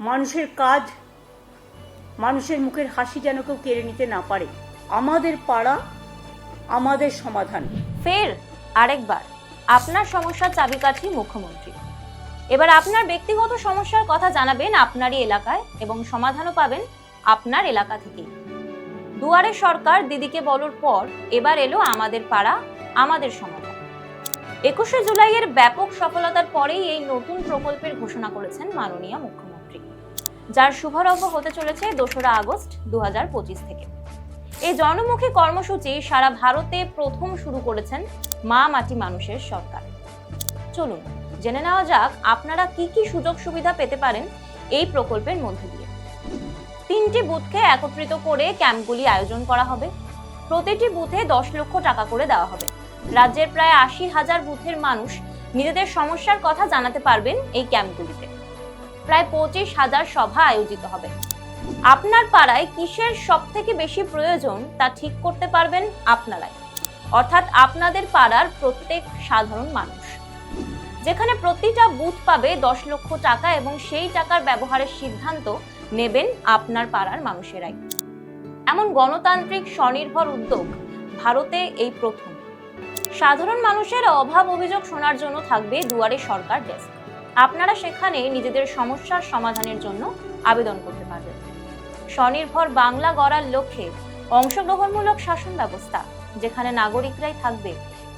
মানুষের কাজ, মানুষের মুখের হাসি যেন কেউ কেড়ে নিতে না পারে। আমাদের পাড়া, আমাদের সমাধান। ফের আরেকবার, আপনার সমস্যার চাবিকাঠি মুখ্যমন্ত্রী। এবার আপনার ব্যক্তিগত সমস্যার কথা জানাবেন আপনারই এলাকায় এবং সমাধানও পাবেন আপনার এলাকা থেকেই। দুয়ারে সরকার দিদিকে বলার পর এবার এলো আমাদের পাড়া, আমাদের সমাধান। একুশে জুলাইয়ের ব্যাপক সফলতার পরেই এই নতুন প্রকল্পের ঘোষণা করেছেন মাননীয় মুখ্যমন্ত্রী। যার শুভারম্ভ হতে চলেছে দোসরা আগস্ট দু হাজার পঁচিশ থেকে। এই জনমুখী কর্মসূচি সারা ভারতে প্রথম শুরু করেছেন মা মাটি মানুষের সরকার। চলুন, জেনে নেওয়া যাক আপনারা কি কি সুযোগ সুবিধা পেতে পারেন এই প্রকল্পের মধ্যে দিয়ে। তিনটি বুথকে একত্রিত করে ক্যাম্পগুলি আয়োজন করা হবে। প্রতিটি বুথে দশ লক্ষ টাকা করে দেওয়া হবে। রাজ্যের প্রায় আশি হাজার বুথের মানুষ নিজেদের সমস্যার কথা জানাতে পারবেন এই ক্যাম্পগুলিতে। প্রায় পঁচিশ হাজার সভা আয়োজিত হবে। আপনার পাড়ায় কিসের সব থেকে বেশি প্রয়োজন তা ঠিক করতে পারবেন আপনারাই। অর্থাৎ আপনাদের পাড়ার প্রত্যেক সাধারণ মানুষ। যেখানে প্রতিটা বুথ পাবে দশ লক্ষ টাকা এবং সেই টাকার ব্যবহারের সিদ্ধান্ত নেবেন আপনার পাড়ার মানুষেরাই। এমন গণতান্ত্রিক স্বনির্ভর উদ্যোগ ভারতে এই প্রথম। সাধারণ মানুষের অভাব অভিযোগ শোনার জন্য থাকবে দুয়ারে সরকার ডেস্ক। আপনারা সেখানে নিজেদের সমস্যার সমাধানের জন্য আবেদন করতে পারবেন। স্বনির্ভর বাংলা গড়ার লক্ষ্যে অংশগ্রহণমূলক শাসন ব্যবস্থা, যেখানে নাগরিকরাই থাকবে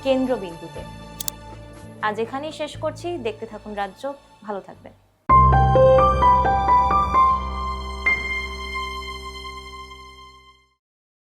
কেন্দ্রবিন্দুতে। আজ এখানেই শেষ করছি। দেখতে থাকুন রাজ্য। ভালো থাকবেন।